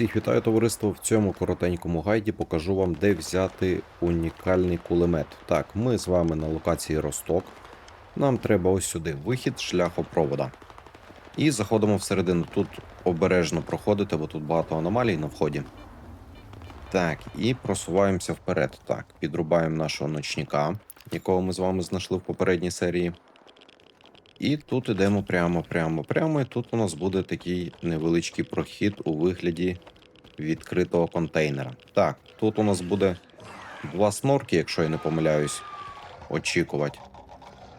Всіх вітаю товариство. В цьому коротенькому гайді покажу вам, де взяти унікальний кулемет. Так, ми з вами на локації Росток. Нам треба ось сюди вихід шляхопровода. І заходимо всередину. Тут обережно проходите, бо тут багато аномалій на вході. Так, і просуваємося вперед. Так, підрубаємо нашого ночника, якого ми з вами знайшли в попередній серії. І тут ідемо прямо, прямо, прямо. І тут у нас буде такий невеличкий прохід у вигляді відкритого контейнера. Так, тут у нас буде два снорки, якщо я не помиляюсь, очікувати.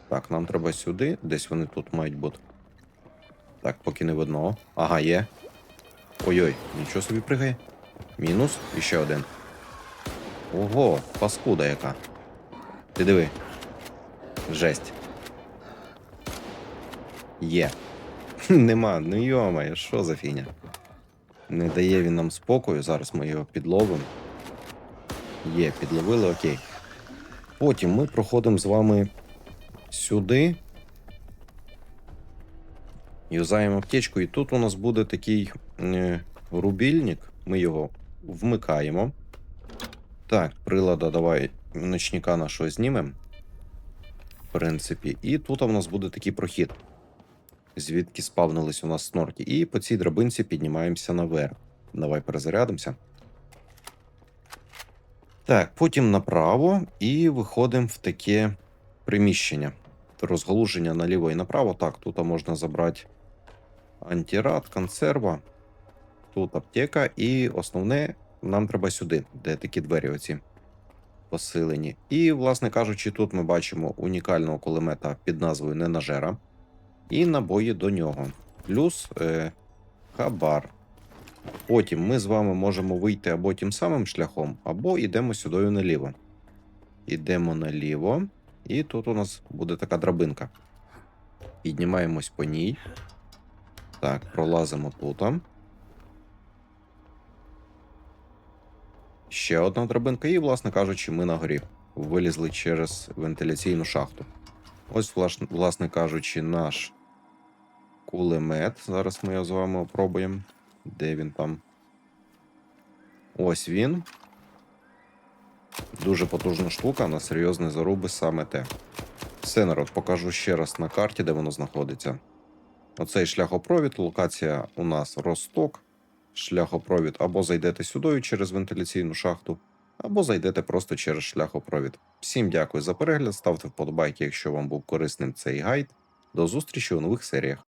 Так, нам треба сюди, десь вони тут мають бути. Так, поки не видно. Ага, є. Ой-ой, нічого собі пригає. Мінус, і ще один. Ого, паскуда яка. Ти диви. Жесть. Є. Нема, ну йомає, що за фігня? Не дає він нам спокою, зараз ми його підловимо. Є, підловили, окей. Потім ми проходимо з вами сюди. Юзаємо аптечку, і тут у нас буде такий е, рубільник. Ми його вмикаємо. Так, прилада, давай ночника нашого знімемо. В принципі, і тут у нас буде такий прохід звідки спавнились у нас снорки. І по цій драбинці піднімаємося наверх. Давай перезарядимося. Так, потім направо і виходимо в таке приміщення. Розгалуження наліво і направо. Так, тут можна забрати антирад, консерва. Тут аптека, і основне нам треба сюди, де такі двері оці посилені. І, власне кажучи, тут ми бачимо унікального кулемета під назвою Ненажера і набої до нього. Плюс е, хабар. Потім ми з вами можемо вийти або тим самим шляхом, або йдемо сюди наліво. Йдемо наліво, і тут у нас буде така драбинка. Піднімаємось по ній. Так, пролазимо тут. Ще одна драбинка, і, власне кажучи, ми на горі. Вилізли через вентиляційну шахту. Ось, власне, кажучи, наш кулемет. Зараз ми його з вами опробуємо. Де він там? Ось він. Дуже потужна штука, на серйозні заруби саме те. Все, народ, покажу ще раз на карті, де воно знаходиться. Оцей шляхопровід, локація у нас Росток. Шляхопровід або зайдете сюди через вентиляційну шахту, або зайдете просто через шляхопровід. Всім дякую за перегляд, ставте вподобайки, якщо вам був корисним цей гайд. До зустрічі у нових серіях.